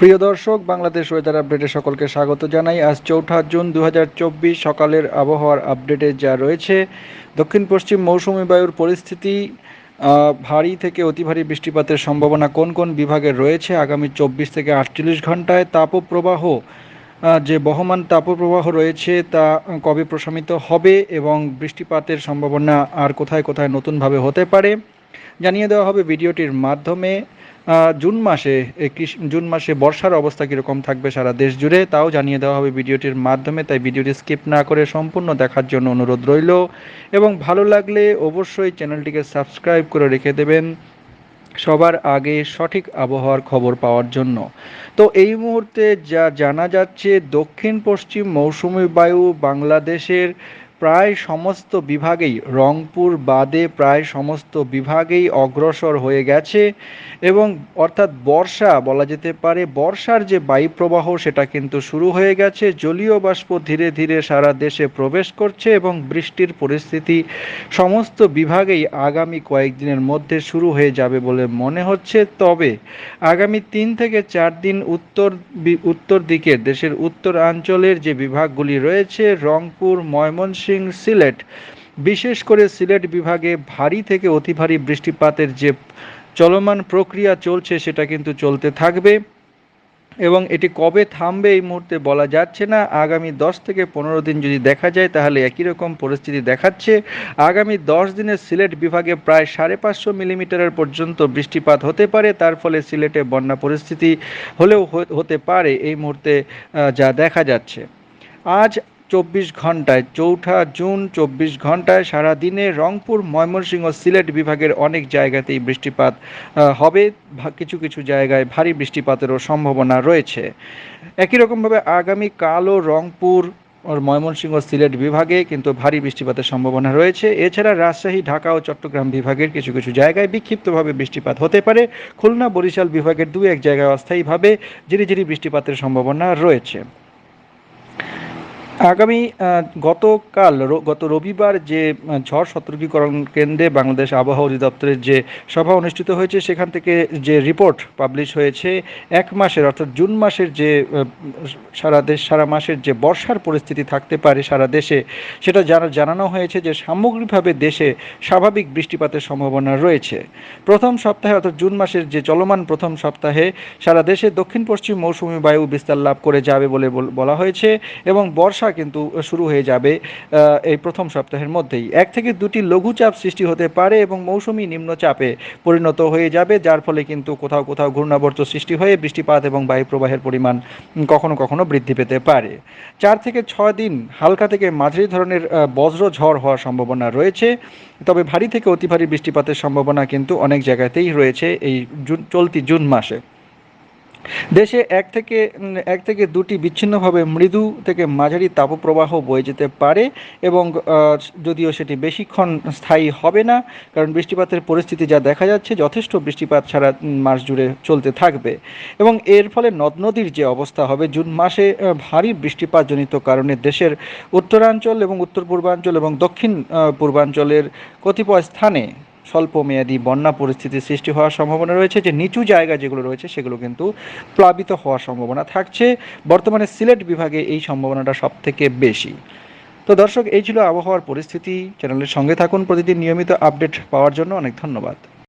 প্রিয় দর্শক, বাংলাদেশ ওয়েদার আপডেটে সকলকে স্বাগত জানাই। আজ চৌঠা জুন দু হাজার চব্বিশ, সকালের আবহাওয়ার আপডেটে যা রয়েছে, দক্ষিণ পশ্চিম মৌসুমি বায়ুর পরিস্থিতি ভারী থেকে অতি ভারী বৃষ্টিপাতের সম্ভাবনা কোন কোন বিভাগে রয়েছে? আগামী চব্বিশ থেকে আটচল্লিশ ঘন্টায় তাপপ্রবাহ যে বহমান তাপপ্রবাহ রয়েছে তা কবে প্রশমিত হবে এবং বৃষ্টিপাতের সম্ভাবনা আর কোথায় কোথায় নতুনভাবে হতে পারে? জানিয়ে দেওয়া হবে ভিডিওটির মাধ্যমে। জুন মাসে জুন মাসে বর্ষার অবস্থা কীরকম থাকবে সারা দেশ জুড়ে, তাও জানিয়ে দেওয়া হবে ভিডিওটির মাধ্যমে, তাই ভিডিওটি স্কিপ না করে সম্পূর্ণ দেখার জন্য অনুরোধ রইল। এবং ভালো লাগলে অবশ্যই চ্যানেলটিকে সাবস্ক্রাইব করে রেখে দেবেন সবার আগে সঠিক আবহাওয়ার খবর পাওয়ার জন্য। তো এই মুহূর্তে যা জানা যাচ্ছে দক্ষিণ পশ্চিম মৌসুমি বায়ু বাংলাদেশের প্রায় সমস্ত বিভাগেই, রংপুর বাদে প্রায় সমস্ত বিভাগেই অগ্রসর হয়ে গেছে এবং অর্থাৎ বর্ষা বলা যেতে পারে, বর্ষার যে বায়ুপ্রবাহ সেটা কিন্তু শুরু হয়ে গেছে। জলীয় বাষ্প ধীরে ধীরে সারা দেশে প্রবেশ করছে এবং বৃষ্টির পরিস্থিতি সমস্ত বিভাগেই আগামী কয়েকদিনের মধ্যে শুরু হয়ে যাবে বলে মনে হচ্ছে। তবে আগামী তিন থেকে চার দিন উত্তর উত্তর দিকের দেশের উত্তরাঞ্চলের যে বিভাগগুলি রয়েছে, রংপুর, ময়মনসিংহ সিলেট। বিশেষ করে সিলেট বিভাগে ভারী থেকে অতি ভারী বৃষ্টিপাতের যে চলমান প্রক্রিয়া চলছে, সেটা কিন্তু চলতে থাকবে। এবং এটি কবে থামবে এই মুহূর্তে বলা যাচ্ছে না। আগামী দশ থেকে পনেরো দিন যদি দেখা যায়, তাহলে একই রকম পরিস্থিতি দেখাচ্ছে। আগামী দশ দিনে সিলেট বিভাগে প্রায় সাড়ে পাঁচশো মিলিমিটারের পর্যন্ত বৃষ্টিপাত হতে পারে। তার ফলে সিলেটে বন্যা পরিস্থিতি হলেও হতে পারে এই মুহূর্তে যা দেখা যাচ্ছে। আজ চব্বিশ ঘন্টায়, চৌঠা জুন চব্বিশ ঘন্টায় সারা দিনে রংপুর, ময়মনসিংহ সিলেট বিভাগের অনেক জায়গাতেই বৃষ্টিপাত হবে। কিছু কিছু জায়গায় ভারী বৃষ্টিপাতেরও সম্ভাবনা রয়েছে। একই রকমভাবে আগামী কালও রংপুর ময়মনসিংহ সিলেট বিভাগে কিন্তু ভারী বৃষ্টিপাতের সম্ভাবনা রয়েছে। এছাড়া রাজশাহী, ঢাকা ও চট্টগ্রাম বিভাগের কিছু কিছু জায়গায় বিক্ষিপ্তভাবে বৃষ্টিপাত হতে পারে। খুলনা, বরিশাল বিভাগের দু এক জায়গায় অস্থায়ীভাবে ঝিরিঝিরি বৃষ্টিপাতের সম্ভাবনা রয়েছে। আগামী গতকাল গত রবিবার যে ঝড় সতর্কীকরণ কেন্দ্রে বাংলাদেশ আবহাওয়া অধিদপ্তরের যে সভা অনুষ্ঠিত হয়েছে, সেখান থেকে যে রিপোর্ট পাবলিশ হয়েছে, এক মাসের অর্থাৎ জুন মাসের যে সারা দেশ, সারা মাসের যে বর্ষার পরিস্থিতি থাকতে পারে সারা দেশে, সেটা জানা, জানানো হয়েছে যে সামগ্রিকভাবে দেশে স্বাভাবিক বৃষ্টিপাতের সম্ভাবনা রয়েছে। প্রথম সপ্তাহে অর্থাৎ জুন মাসের যে চলমান প্রথম সপ্তাহে সারা দেশে দক্ষিণ পশ্চিম মৌসুমী বায়ু বিস্তার লাভ করে যাবে বলে, বলা হয়েছে এবং বর্ষা কিন্তু শুরু হয়ে যাবে এই প্রথম সপ্তাহের মধ্যেই। এক থেকে দুটি লঘুচাপ সৃষ্টি হতে পারে এবং মৌসুমি নিম্নচাপে পরিণত হয়ে যাবে, যার ফলে কিন্তু কোথাও কোথাও ঘূর্ণাবর্ত সৃষ্টি হয়ে বৃষ্টিপাত এবং বায়ু প্রবাহের পরিমাণ কখনো কখনো বৃদ্ধি পেতে পারে। চার থেকে ছয় দিন হালকা থেকে মাঝারি ধরনের বজ্র ঝড় হওয়ার সম্ভাবনা রয়েছে, তবে ভারী থেকে অতি ভারী বৃষ্টিপাতের সম্ভাবনা কিন্তু অনেক জায়গাতেই রয়েছে এই জুন, চলতি জুন মাসে। দেশে এক থেকে এক থেকে দুটি বিচ্ছিন্নভাবে মৃদু থেকে মাঝারি তাপপ্রবাহ বয়ে যেতে পারে এবং যদিও সেটি বেশিক্ষণ স্থায়ী হবে না কারণ বৃষ্টিপাতের পরিস্থিতি যা দেখা যাচ্ছে যথেষ্ট বৃষ্টিপাত উম, মাস জুড়ে চলতে থাকবে। এবং এর ফলে নদ নদীর যে অবস্থা হবে জুন মাসে ভারী বৃষ্টিপাতজনিত কারণে দেশের উত্তরাঞ্চল এবং উত্তর পূর্বাঞ্চল এবং দক্ষিণ পূর্বাঞ্চলের কতিপয় স্থানে স্বল্প মেয়াদী বন্যা পরিস্থিতির সৃষ্টি হওয়ার সম্ভাবনা রয়েছে, যে নিচু জায়গা যেগুলো রয়েছে সেগুলো কিন্তু প্লাবিত হওয়ার সম্ভাবনা থাকছে। বর্তমানে সিলেট বিভাগে এই সম্ভাবনাটা সব থেকে বেশি। তো দর্শক, এই ছিল আবহাওয়ার পরিস্থিতি। চ্যানেলের সঙ্গে থাকুন, প্রতিদিন নিয়মিত আপডেট পাওয়ার জন্য অনেক ধন্যবাদ।